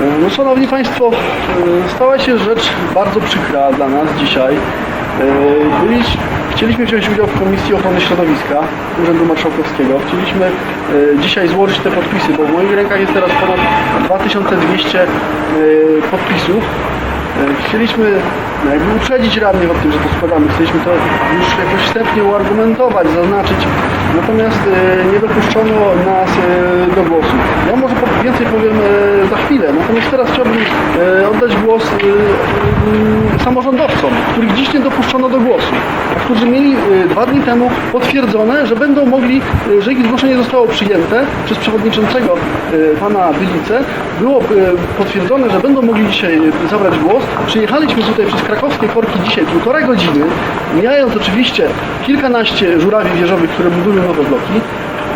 No Szanowni Państwo, e, stała się rzecz bardzo przykra dla nas dzisiaj. E, Byliś, chcieliśmy wziąć udział w Komisji Ochrony Środowiska Urzędu Marszałkowskiego. Chcieliśmy e, dzisiaj złożyć te podpisy, bo w moich rękach jest teraz ponad 2200 e, podpisów. E, Chcieliśmy no, jakby uprzedzić radnych o tym, że to składamy. Chcieliśmy to już jakoś wstępnie uargumentować, zaznaczyć. Natomiast e, nie dopuszczono nas e, do głosu. Ja może więcej powiem za chwilę. Natomiast teraz chciałbym oddać głos e, samorządowcom, których dziś nie dopuszczono do głosu, a którzy mieli dwa dni temu potwierdzone, że będą mogli, że ich zgłoszenie zostało przyjęte przez przewodniczącego pana Bylice. Było potwierdzone, że będą mogli dzisiaj zabrać głos. Przyjechaliśmy tutaj przez krakowskie korki dzisiaj półtorej godziny, mijając oczywiście kilkanaście żurawi wieżowych, które budują nowe bloki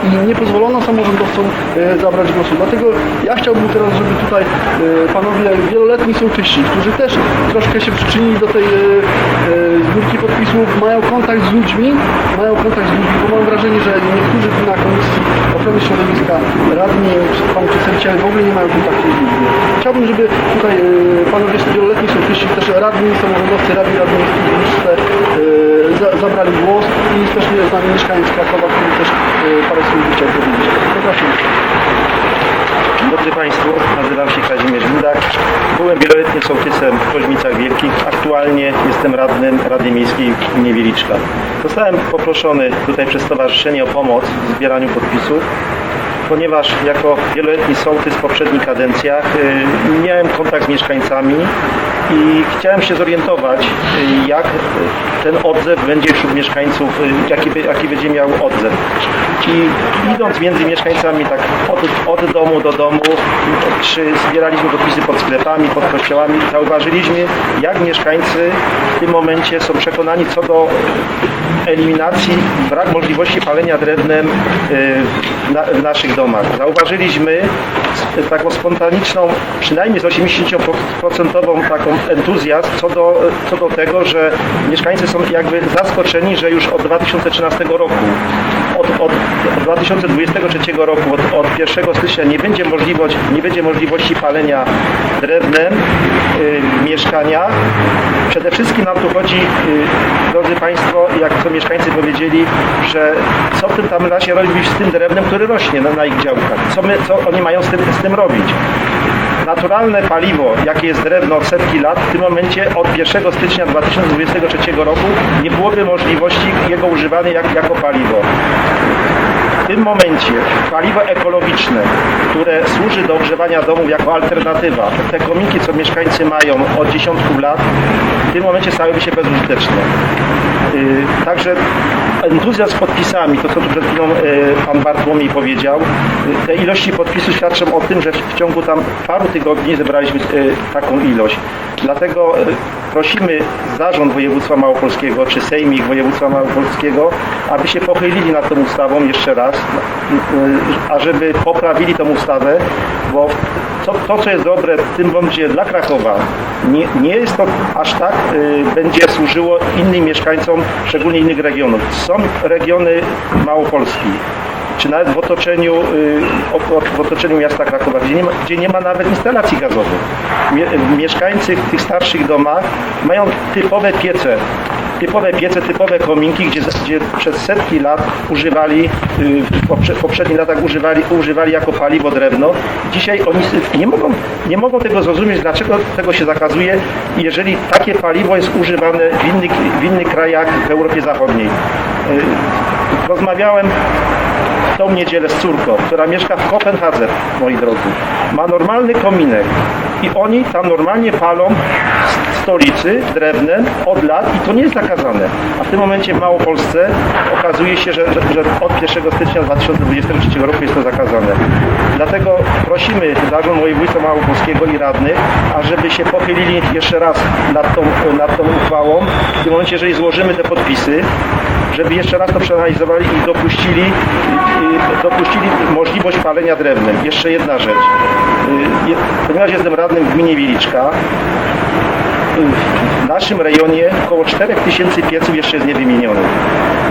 i nie pozwolono samorządowcom e, zabrać głosu. Dlatego ja chciałbym teraz, żeby tutaj e, panowie wieloletni sołtysi, którzy też troszkę się przyczynili do tej e, zbiórki podpisów, mają kontakt z ludźmi, mają kontakt z ludźmi, bo mam wrażenie, że niektórzy na Komisji Ochrony Środowiska, radni, pan przedstawiciele w ogóle nie mają kontaktu z ludźmi. Chciałbym, żeby tutaj panowie wieloletni sołtysi, też radni, samorządowcy, radni, radni burmistrze, e, za, zabrali głos i jest z nami mieszkaniec Krakowa, który też e, parę słów chciał powiedzieć. Zapraszam. Drodzy Państwo, nazywam się Kazimierz Budak. Byłem wieloletnim sołtysem w Koźmicach Wielkich. Aktualnie jestem radnym Rady Miejskiej w gminie Wieliczka. Zostałem poproszony tutaj przez Stowarzyszenie o pomoc w zbieraniu podpisów, ponieważ jako wieloletni sołtys w poprzednich kadencjach y, miałem kontakt z mieszkańcami i chciałem się zorientować, jak ten odzew będzie wśród mieszkańców, jaki, jaki będzie miał odzew. I idąc między mieszkańcami tak od, od domu do domu, czy zbieraliśmy podpisy pod sklepami, pod kościołami, zauważyliśmy, jak mieszkańcy w tym momencie są przekonani co do eliminacji, brak możliwości palenia drewnem y, w naszych domach. Zauważyliśmy taką spontaniczną, przynajmniej z 80% taką entuzjazm co do, co do tego, że mieszkańcy są jakby zaskoczeni, że już od 2013 roku, od, od, od 2023 roku, od, od 1 stycznia nie będzie, możliwość, nie będzie możliwości palenia drewnem y, w mieszkaniach. Przede wszystkim nam tu chodzi, y, drodzy Państwo, jak to mieszkańcy powiedzieli, że co w tym tam razie robić z tym drewnem, który rośnie na, na ich działkach? Co, my, co oni mają z tym, z tym robić? Naturalne paliwo, jakie jest drewno od setki lat, w tym momencie od 1 stycznia 2023 roku nie byłoby możliwości jego używania jak, jako paliwo. W tym momencie paliwo ekologiczne, które służy do ogrzewania domów jako alternatywa, te kominki, co mieszkańcy mają od dziesiątków lat, w tym momencie stałyby się bezużyteczne. Yy, Także entuzjazm podpisami, to co tu przed chwilą yy, pan Bartłomiej powiedział, te ilości podpisów świadczą o tym, że w ciągu tam paru tygodni zebraliśmy yy, taką ilość. Dlatego yy, prosimy Zarząd Województwa Małopolskiego, czy Sejmik Województwa Małopolskiego, aby się pochylili nad tą ustawą jeszcze raz, ażeby poprawili tą ustawę, bo to, to co jest dobre w tym bądź dla Krakowa, nie, nie jest to aż tak będzie służyło innym mieszkańcom, szczególnie innych regionów. Są regiony Małopolski, czy nawet w otoczeniu, y, w otoczeniu miasta Krakowa, gdzie nie, ma, gdzie nie ma nawet instalacji gazowych. Mie, mieszkańcy w tych starszych domach mają typowe piece, typowe piece, typowe kominki, gdzie, gdzie przez setki lat używali, y, w poprze- poprzednich latach używali, używali jako paliwo drewno. Dzisiaj oni nie mogą, nie mogą tego zrozumieć, dlaczego tego się zakazuje, jeżeli takie paliwo jest używane w innych, w innych krajach w Europie Zachodniej. Y, Rozmawiałem tą niedzielę z córką, która mieszka w Kopenhadze, moi drodzy. Ma normalny kominek i oni tam normalnie palą stolicy drewnem od lat i to nie jest zakazane. A w tym momencie w Małopolsce okazuje się, że, że, że od 1 stycznia 2023 roku jest to zakazane. Dlatego prosimy Zarząd Województwa Małopolskiego i radnych, ażeby się pochylili jeszcze raz nad tą, nad tą uchwałą. W tym momencie, jeżeli złożymy te podpisy, żeby jeszcze raz to przeanalizowali i dopuścili, dopuścili możliwość palenia drewnem. Jeszcze jedna rzecz. Y, Ponieważ jestem radnym w gminie Wieliczka, w naszym rejonie około 4000 pieców jeszcze jest niewymienionych.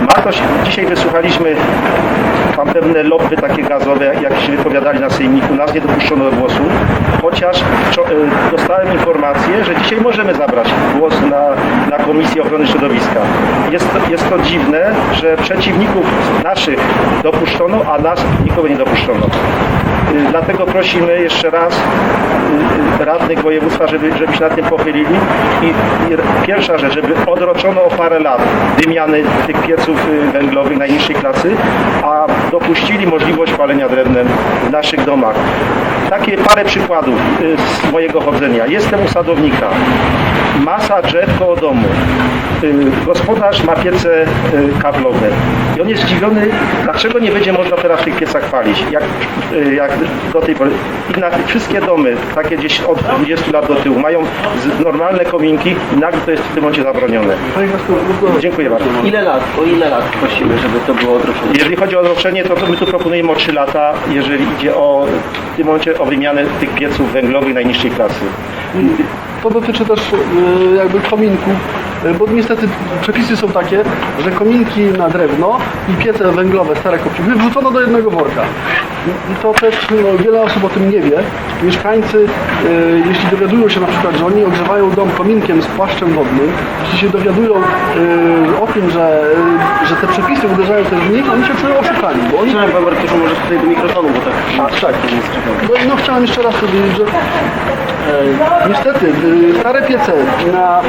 Ma to dzisiaj wysłuchaliśmy tam pewne lobby takie gazowe, jak się wypowiadali na sejmiku, nas nie dopuszczono do głosu. chociaż e, dostałem informację, że dzisiaj możemy zabrać głos na, na Komisji Ochrony Środowiska. Jest jest to dziwne, że przeciwników naszych dopuszczono, a nas nikogo nie dopuszczono. Dlatego prosimy jeszcze raz radnych województwa, żeby, żeby się nad tym pochylili i, i pierwsza rzecz, żeby odroczono o parę lat wymiany tych pieców y, węglowych najniższej klasy, a dopuścili możliwość palenia drewnem w naszych domach. Takie parę przykładów y, z mojego chodzenia. Jestem u sadownika. Masa drzew koło domu. Y, Gospodarz ma piece kablowe. I on jest zdziwiony, dlaczego nie będzie można teraz w tych piecach palić, jak, jak do tej pory. I na wszystkie domy, takie gdzieś od 20 lat do tyłu, mają normalne kominki i nagle to jest w tym momencie zabronione. Dziękuję bardzo. Ile lat, o ile lat prosimy, żeby to było odroczone? Jeżeli chodzi o odroczenie, to, to my tu proponujemy o 3 lata, jeżeli idzie o w tym momencie o wymianę tych pieców węglowych najniższej klasy. To dotyczy też jakby kominków, e, bo niestety przepisy są takie, że kominki na drewno i piece węglowe, stare kopciuchy wrzucono do jednego worka. I- to też no, wiele osób o tym nie wie. Mieszkańcy, e, jeśli dowiadują się na przykład, że oni ogrzewają dom kominkiem z płaszczem wodnym, jeśli się dowiadują e, o tym, że, że te przepisy uderzają też w nich, oni się czują oszukani, bo oni Chciałem Panie Bartoszu może tutaj do mikrofonu, bo tak... a, tak. No, i no chciałem jeszcze raz powiedzieć, że niestety stare piece na,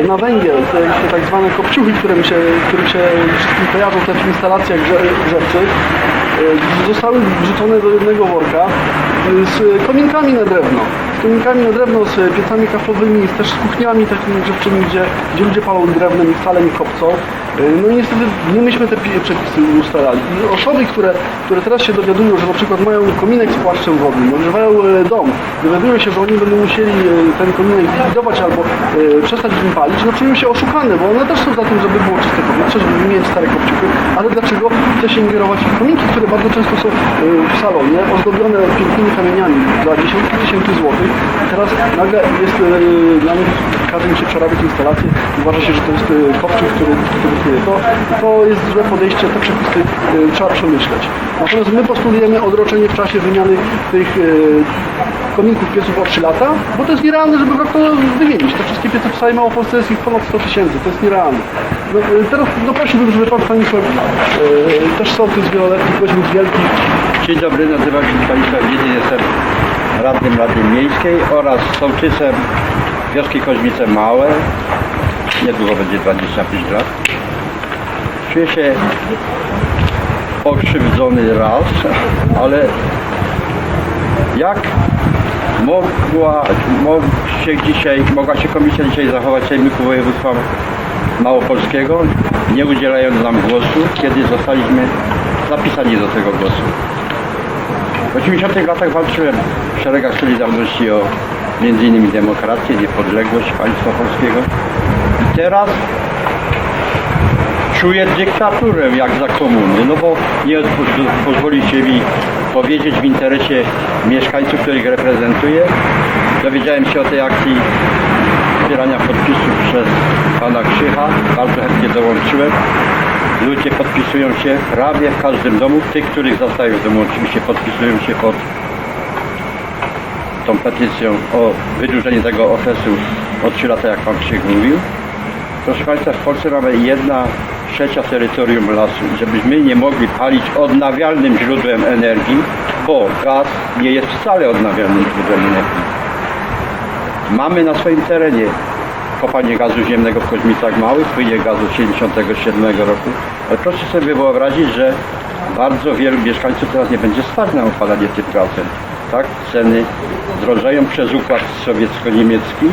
e, na węgiel, te, te tak zwane kopciuchy, którym się, którym się wszystkim kojarzą też w instalacjach grze, grzewczych, e, zostały wrzucone do jednego worka e, z kominkami na drewno. Z kominkami na drewno, z piecami kaflowymi, też z kuchniami takimi grzewczymi, gdzie, gdzie ludzie palą drewnem i wcale nie kopcą. No niestety nie myśmy te pi- przepisy ustalali. I osoby, które, które teraz się dowiadują, że na przykład mają kominek z płaszczem wodnym, ogrzewają e, dom, dowiadują się, że oni będą musieli e, ten kominek zlikwidować albo e, przestać w nim palić, no czują się oszukane, bo one też są za tym, żeby było czyste powietrze, żeby wymieniać stare kopciuchy, ale dlaczego chce się ingerować w kominki, które bardzo często są w salonie, ozdobione pięknymi kamieniami za dziesiątki tysięcy złotych? Teraz nagle jest dla nich, każe im się przerabiać instalację, uważa się, że to jest kopciuch, który, który To, to jest złe podejście, te przepisy e, trzeba przemyśleć. Natomiast my postulujemy odroczenie w czasie wymiany tych e, kominków pieców o 3 lata, bo to jest nierealne, żeby rok to wymienić. Te wszystkie piece w całej Małopolsce jest ich ponad 100 tysięcy, to jest nierealne. No, e, teraz no, prosiłbym, żeby pan Stanisław, e, też sołtys wieloletnich, goźmów wielkich, Dzień dobry, nazywam się Stanisław Wiedzy, jestem radnym Rady Miejskiej oraz sołtysem wioski Koźmice Małe. Niedługo będzie 25 lat. Czuję się pokrzywdzony raz, ale jak mogła, się dzisiaj, mogła się komisja dzisiaj zachować Sejmiku Województwa Małopolskiego, nie udzielając nam głosu, kiedy zostaliśmy zapisani do tego głosu. W 80 latach walczyłem w szeregach Solidarności o innymi demokrację, niepodległość państwa polskiego. I teraz czuję dyktaturę jak za komuny, no bo nie pozwolicie mi powiedzieć w interesie mieszkańców, których reprezentuję. Dowiedziałem się o tej akcji zbierania podpisów przez pana Krzycha. Bardzo chętnie dołączyłem. Ludzie podpisują się prawie w każdym domu. Tych, których zostają w domu oczywiście podpisują się pod tą petycją o wydłużenie tego okresu o 3 lata, jak pan Krzyk mówił. Proszę Państwa, w Polsce mamy jedna trzecia terytorium lasu żebyśmy nie mogli palić odnawialnym źródłem energii, bo gaz nie jest wcale odnawialnym źródłem energii. Mamy na swoim terenie kopalnię gazu ziemnego w Koźmicach Małych, płynie gazu z 1977 roku. Ale proszę sobie wyobrazić, że bardzo wielu mieszkańców teraz nie będzie stać na opalanie tym gazem. Tak? Ceny drożeją przez układ sowiecko-niemiecki,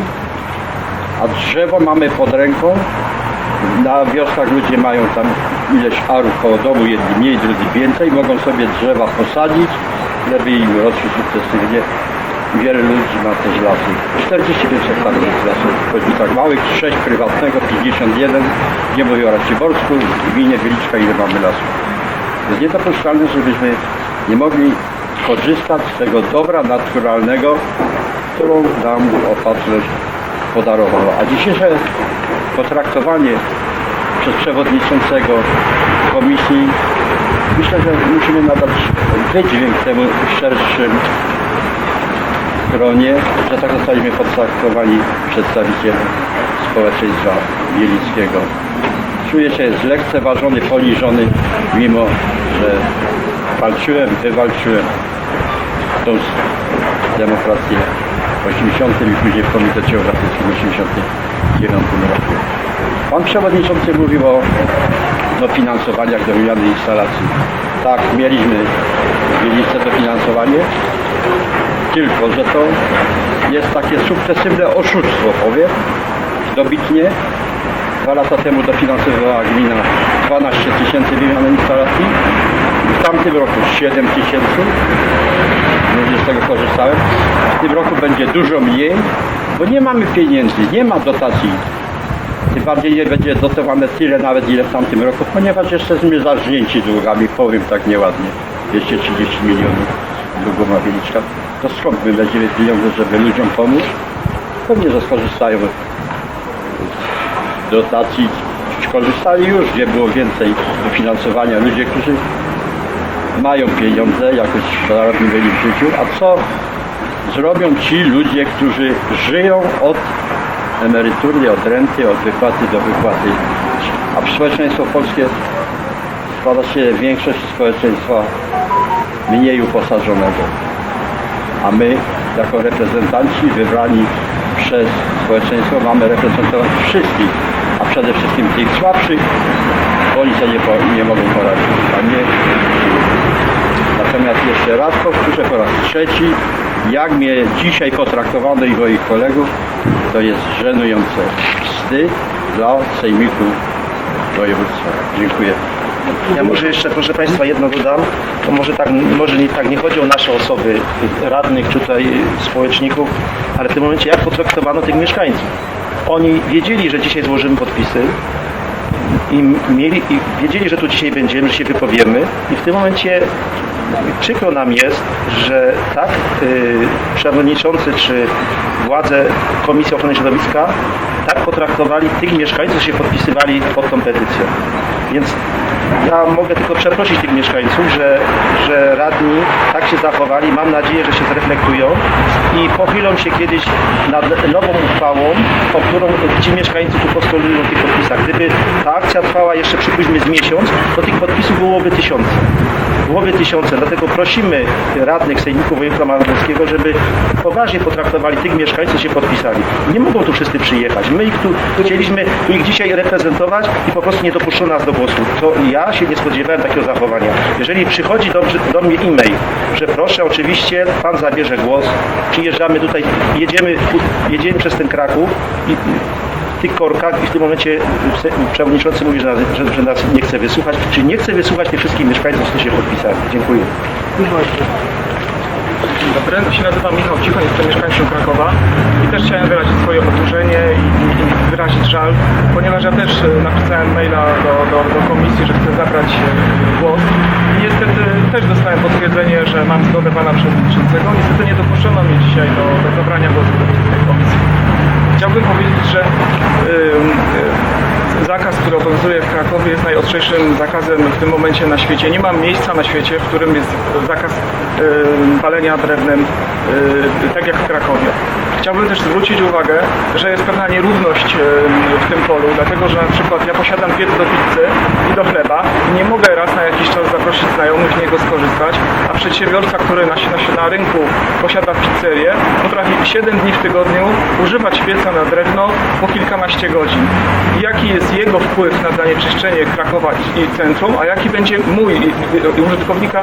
a drzewo mamy pod ręką. Na wioskach ludzie mają tam ileś arów koło domu, jedni mniej, drudzy więcej, mogą sobie drzewa posadzić, żeby im rosły sukcesywnie. Wiele ludzi ma też lasy. 45 hektarów jest lasu w Koźmicach Małych, 6 prywatnego, 51. Nie mówię o Raciborsku, w gminie Wieliczka ile mamy lasów. Jest niedopuszczalne, żebyśmy nie mogli korzystać z tego dobra naturalnego, którą nam opatrzność podarowała. A dzisiejsze potraktowanie przez przewodniczącego komisji myślę, że musimy nadać wydźwięk temu szerszym gronie, że tak zostaliśmy potraktowani przedstawiciele społeczeństwa bielickiego. Czuję się zlekceważony, poniżony, mimo że walczyłem, wywalczyłem tą demokrację w 80 i później w Komitecie Obywatelskim 80 kierunku rozwoju. Pan Przewodniczący mówił o dofinansowaniach do wymiany instalacji. Tak, mieliśmy w Wielice dofinansowanie, tylko że to jest takie sukcesywne oszustwo, powiem, dobitnie. Dwa lata temu dofinansowała gmina 12 tysięcy wymiany instalacji, w tamtym roku 7 tysięcy, no z tego korzystałem. W tym roku będzie dużo mniej, bo nie mamy pieniędzy, nie ma dotacji. Tym bardziej nie będzie dotowane tyle nawet ile w tamtym roku, ponieważ jesteśmy zarżnięci długami, powiem tak nieładnie. 230 milionów długu ma Wieliczka. To skąd my będziemy pieniądze, żeby ludziom pomóc? Pewnie, że skorzystają z dotacji. Korzystali już, gdzie było więcej dofinansowania. Ludzie, którzy mają pieniądze, jakoś zaradni byli w życiu, a co zrobią ci ludzie, którzy żyją od emerytury, od renty, od wypłaty do wypłaty. A społeczeństwo polskie składa się większość społeczeństwa mniej uposażonego. A my, jako reprezentanci wybrani przez społeczeństwo, mamy reprezentować wszystkich, a przede wszystkim tych słabszych, bo oni nie, po, nie mogą poradzić. A nie Natomiast jeszcze raz powtórzę po raz trzeci, jak mnie dzisiaj potraktowano i moich kolegów, to jest żenujące. Wstyd dla Sejmiku Województwa. Dziękuję. Ja może jeszcze, proszę Państwa, jedno dodam. To może, tak, może nie, tak nie chodzi o nasze osoby, radnych czy tutaj społeczników, ale w tym momencie jak potraktowano tych mieszkańców. Oni wiedzieli, że dzisiaj złożymy podpisy i, mieli, i wiedzieli, że tu dzisiaj będziemy, że się wypowiemy i w tym momencie przykro nam jest, że tak y, przewodniczący czy władze Komisji Ochrony Środowiska tak potraktowali tych mieszkańców, że się podpisywali pod tą petycją. Więc ja mogę tylko przeprosić tych mieszkańców, że, że radni tak się zachowali. Mam nadzieję, że się zreflektują i pochylą się kiedyś nad nową uchwałą, o którą ci mieszkańcy tu postulują w tych podpisach. Gdyby ta akcja trwała jeszcze przypuśćmy z miesiąc, to tych podpisów byłoby tysiące. Byłoby tysiące, dlatego prosimy radnych Sejmiku Województwa Mazowieckiego, żeby poważnie potraktowali tych mieszkańców, się podpisali. Nie mogą tu wszyscy przyjechać. My ich tu chcieliśmy ich dzisiaj reprezentować i po prostu nie dopuszczono nas do głosu. To ja się nie spodziewałem takiego zachowania. Jeżeli przychodzi do, do mnie e-mail, że proszę, oczywiście Pan zabierze głos, przyjeżdżamy tutaj, jedziemy, jedziemy przez ten Kraków i tych korkach i w tym momencie przewodniczący mówi, że nas, że, że nas nie chce wysłuchać, czyli nie chce wysłuchać tych wszystkich mieszkańców, którzy się podpisali. Dziękuję. Dzień dobry, ja się nazywam Michał Cichoń, jestem mieszkańcem Krakowa i też chciałem wyrazić swoje oburzenie i, i wyrazić żal, ponieważ ja też e, napisałem maila do, do, do komisji, że chcę zabrać e, głos i niestety też dostałem potwierdzenie, że mam zgodę pana przewodniczącego. Niestety nie dopuszczono mnie dzisiaj do, do zabrania głosu w tej komisji. Chciałbym powiedzieć, że ym, y, zakaz, który obowiązuje w Krakowie jest najostrzejszym zakazem w tym momencie na świecie. Nie ma miejsca na świecie, w którym jest zakaz palenia drewnem tak jak w Krakowie. Chciałbym też zwrócić uwagę, że jest pewna nierówność w tym polu, dlatego że na przykład ja posiadam piec do pizzy i do chleba i nie mogę raz na jakiś czas zaprosić znajomych, z niego skorzystać, a przedsiębiorca, który na, na, na rynku posiada pizzerię, potrafi 7 dni w tygodniu używać pieca na drewno po kilkanaście godzin. Jaki jest jego wpływ na zanieczyszczenie Krakowa i, i centrum, a jaki będzie mój i- i- użytkownika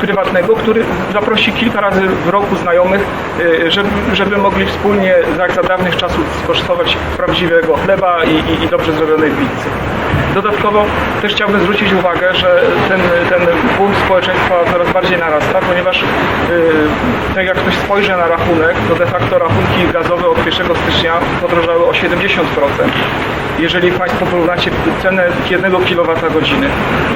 prywatnego, który zaprosi kilka razy w roku znajomych, y, żeby, żeby mogli wspólnie za dawnych czasów skosztować prawdziwego chleba i, i, i dobrze zrobionej pizzy. Dodatkowo też chciałbym zwrócić uwagę, że ten, ten bunt społeczeństwa coraz bardziej narasta, ponieważ yy, tak jak ktoś spojrzy na rachunek, to de facto rachunki gazowe od 1 stycznia podrożały o 70%. Jeżeli Państwo porównacie cenę 1 kWh.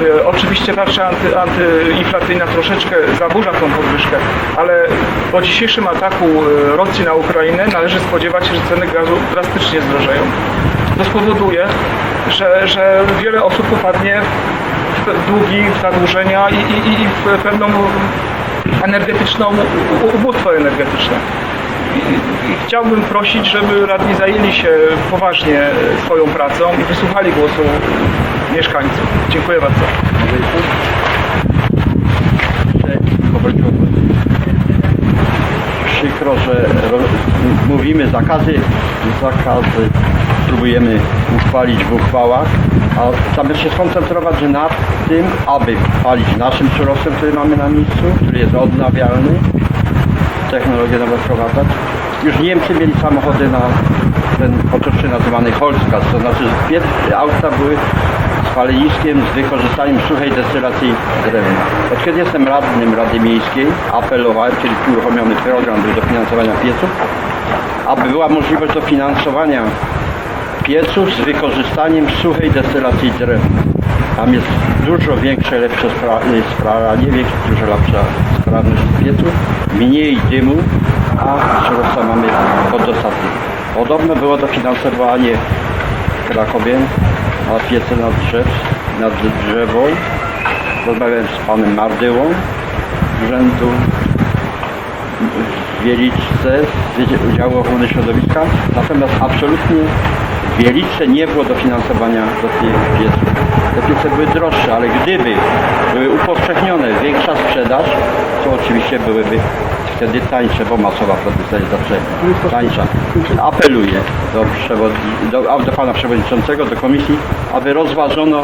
Yy, oczywiście tarcza anty, antyinflacyjna troszeczkę zaburza tą podwyżkę, ale po dzisiejszym ataku yy, Rosji na Ukrainę należy spodziewać się, że ceny gazu drastycznie zdrożeją. To spowoduje, że, że wiele osób popadnie w długi, w zadłużenia i, i, i w pewną energetyczną, ubóstwo energetyczne. I chciałbym prosić, żeby radni zajęli się poważnie swoją pracą i wysłuchali głosu mieszkańców. Dziękuję bardzo. Przykro, że mówimy zakazy, zakazy próbujemy uchwalić w uchwałach, a zamiast się skoncentrować na tym, aby palić naszym surowcem, który mamy na miejscu, który jest odnawialny, technologię nowe wprowadzać. Już Niemcy mieli samochody na ten potocznie nazywany Holzgas, to znaczy auta były spalenizkiem z wykorzystaniem suchej destylacji drewna. Od kiedy jestem radnym Rady Miejskiej, apelowałem, kiedy uruchomiony program był dofinansowania pieców, aby była możliwość dofinansowania pieców z wykorzystaniem suchej destylacji drewna. Tam jest dużo większe, lepsze spra- y, spalanie, większa, dużo lepsza sprawność pieców, mniej dymu, a surowca mamy pod dostatkiem. Podobno było dofinansowanie w Krakowie na piece nad drzew, nad drzewą. Rozmawiałem z panem Mardyłą z urzędu w Wieliczce z Wydziału Działu Ochrony Środowiska, natomiast absolutnie Wieliczce nie było dofinansowania do tych pieców. Te piece były droższe, ale gdyby były upowszechnione, większa sprzedaż, to oczywiście byłyby wtedy tańsze, bo masowa produkcja jest zawsze tańsza. Apeluję do, do, do pana przewodniczącego, do komisji, aby rozważono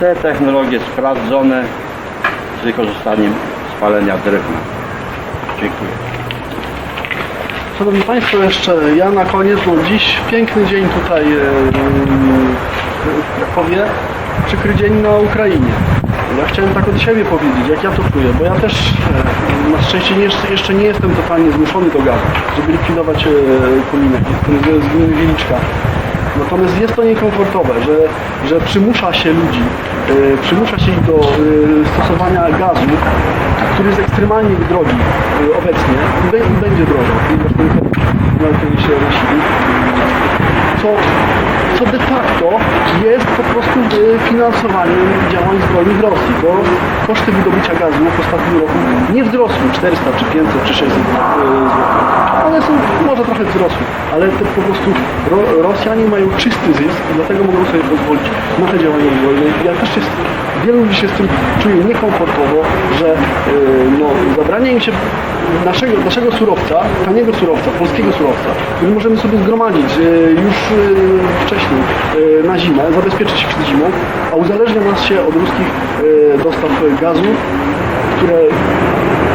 te technologie sprawdzone z wykorzystaniem spalenia drewna. Dziękuję. Szanowni Państwo, jeszcze ja na koniec, no dziś piękny dzień tutaj w Krakowie, przykry dzień na Ukrainie. Ja chciałem tak od siebie powiedzieć, jak ja to czuję, bo ja też na szczęście nie, jeszcze nie jestem totalnie zmuszony do gazu, żeby likwidować e, kominek z, z gminy Wieliczka. Natomiast jest to niekomfortowe, że, że przymusza się ludzi, e, przymusza się ich do e, stosowania gazu, który jest ekstremalnie drogi e, obecnie i, i będzie drożał, się. Co, co de facto jest po prostu finansowaniem działań zbrojnych Rosji, bo koszty wydobycia gazu w ostatnim roku nie wzrosły 400 czy 500 czy 600 zł. One są może trochę wzrosły, ale to po prostu Ro, Rosjanie mają czysty zysk i dlatego mogą sobie pozwolić na te działania zbrojne. Ja też jest, wielu ludzi się z tym czuje niekomfortowo, że e, no, zabranie im się naszego, naszego surowca, taniego surowca, polskiego surowca, który możemy sobie zgromadzić e, już e, wcześniej e, na zimę, zabezpieczyć się przed zimą, a uzależnia nas się od ruskich dostaw gazu, które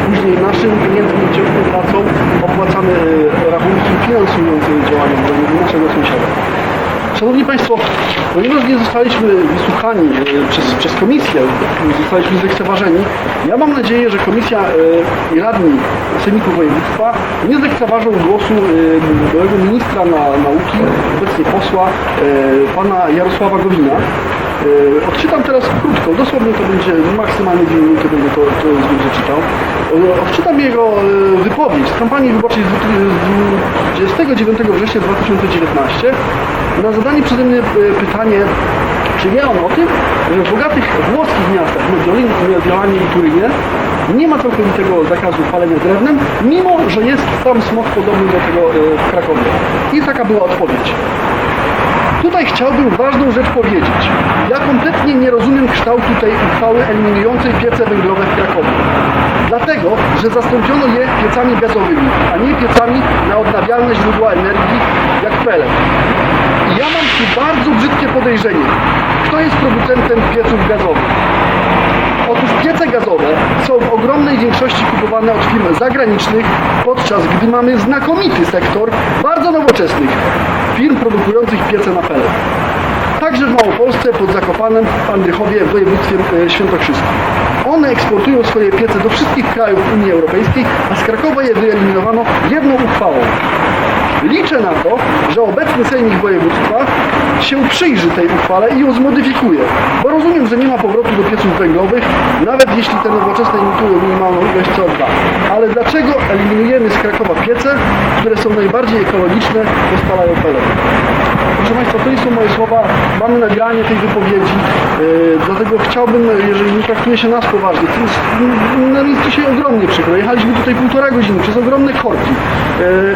później naszym klientom ciężką pracą opłacamy rachunki finansujące działania naszego sąsiada. Szanowni Państwo, ponieważ nie zostaliśmy wysłuchani e, przez, przez komisję, zostaliśmy zlekceważeni, ja mam nadzieję, że komisja e, i radni Sejmiku Województwa nie zlekceważą głosu e, byłego ministra na, nauki, obecnie posła, pana Jarosława Gowina. E, Odczytam teraz krótko, dosłownie to będzie maksymalnie dwie minuty, będę to, to będzie czytał. E, Odczytam jego e, wypowiedź z kampanii wyborczej z dwu- z 29 września 2019 na zadanie przeze mnie pytanie, czy wie on o tym, że w bogatych włoskich miastach, Mediolanie, Mediolanie i Turynie, nie ma całkowitego zakazu palenia drewnem, mimo że jest tam smog podobny do tego w Krakowie. I taka była odpowiedź. Tutaj chciałbym ważną rzecz powiedzieć. Ja kompletnie nie rozumiem kształtu tej uchwały eliminującej piece węglowe w Krakowie. Dlatego, że zastąpiono je piecami gazowymi, a nie piecami na odnawialne źródła energii jak pelet. I ja mam tu bardzo brzydkie podejrzenie. Kto jest producentem pieców gazowych? Otóż piece gazowe są w ogromnej większości kupowane od firm zagranicznych, podczas gdy mamy znakomity sektor bardzo nowoczesnych firm produkujących piece na pelet. Także w Małopolsce, pod Zakopanem, w Andrychowie, w województwie e, świętokrzyskim. One eksportują swoje piece do wszystkich krajów Unii Europejskiej, a z Krakowa je wyeliminowano jedną uchwałą. Liczę na to, że obecny Sejmik Województwa się przyjrzy tej uchwale i ją zmodyfikuje. Bo rozumiem, że nie ma powrotu do pieców węglowych, nawet jeśli te nowoczesne emitują minimalną ilość CO2. Ale dlaczego eliminujemy z Krakowa piece, które są najbardziej ekologiczne, bo spalają pelety? Proszę Państwa, to nie są moje słowa, mamy nagranie tej wypowiedzi, yy, dlatego chciałbym, jeżeli nie traktuje się nas poważnie, to jest, no, jest dzisiaj ogromnie przykro. Jechaliśmy tutaj półtora godziny przez ogromne korki. Yy,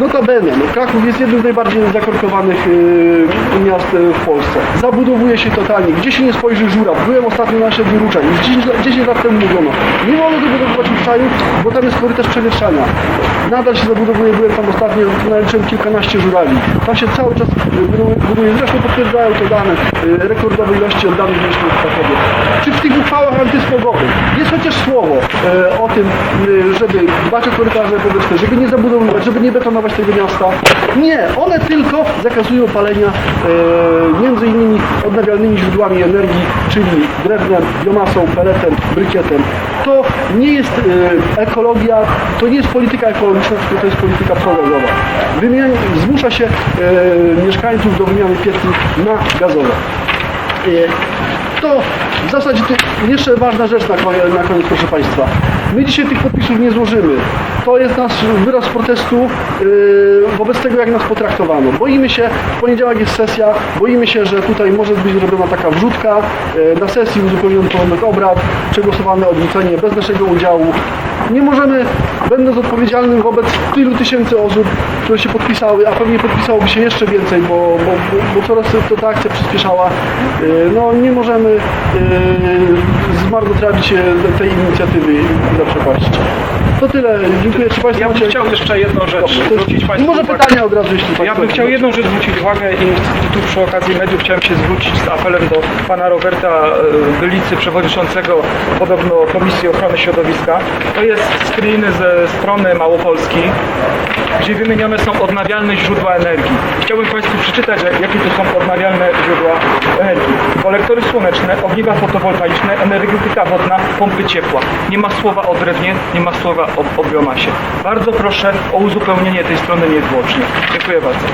Notabene, no Kraków jest jednym z najbardziej zakorkowanych yy, miast yy, w Polsce. Zabudowuje się totalnie. Gdzie się nie spojrzy żuraw. Byłem ostatnio na osiedlu Ruczeń. Już 10, lat- 10 lat temu mówiono. Nie wolno dobudowywać Ruczaju, bo tam jest korytarz przewietrzania. Nadal się zabudowuje. Byłem tam ostatnio, naliczyłem kilkanaście żurawi. Tam się cały czas yy, buduje-. Zresztą potwierdzają to dane yy, rekordowej ilości oddanych mieszkań w Krakowie. Czy w tych uchwałach antysmogowych jest chociaż słowo yy, o tym, yy, żeby dbać o korytarze powietrzne, żeby nie zabudowywać, żeby nie betonować tego miasta? Nie, one tylko zakazują palenia e, między innymi odnawialnymi źródłami energii, czyli drewnem, biomasą, peletem, brykietem. To nie jest e, ekologia, to nie jest polityka ekologiczna, tylko to jest polityka progazowa. Wymian, zmusza się e, mieszkańców do wymiany pieców na gazowe. E, To w zasadzie ty, jeszcze ważna rzecz na koniec, na koniec, proszę Państwa. My dzisiaj tych podpisów nie złożymy. To jest nasz wyraz protestu yy, wobec tego, jak nas potraktowano. Boimy się, w poniedziałek jest sesja, boimy się, że tutaj może być zrobiona taka wrzutka. Yy, na sesji uzupełniony porządek obrad, przegłosowane odrzucenie bez naszego udziału. Nie możemy, będąc odpowiedzialnym wobec tylu tysięcy osób, które się podpisały, a pewnie podpisałoby się jeszcze więcej, bo, bo, bo, bo coraz to ta akcja przyspieszała, yy, no nie możemy yy, zmarnotrawić e, tej inicjatywy zaprzepaścić. To tyle. Dziękuję. Czy Państwo Ja bym macie... chciał jeszcze jedną rzecz Dobrze, zwrócić Państwu może uwagę. pytania od razu, jeśli Ja Państwo bym chciał jedną rzecz zwrócić uwagę i tu przy okazji mediów chciałem się zwrócić z apelem do pana Roberta e, Bylicy, przewodniczącego podobno Komisji Ochrony Środowiska. To jest screen ze strony Małopolski, gdzie wymienione są odnawialne źródła energii. Chciałbym Państwu przeczytać, jak- jakie to są odnawialne źródła energii. Kolektory słoneczne, ogniwa fotowoltaiczne, energetyka wodna, pompy ciepła. Nie ma słowa o drewnie, nie ma słowa o, o biomasie. Bardzo proszę o uzupełnienie tej strony niezwłocznie. Dziękuję bardzo.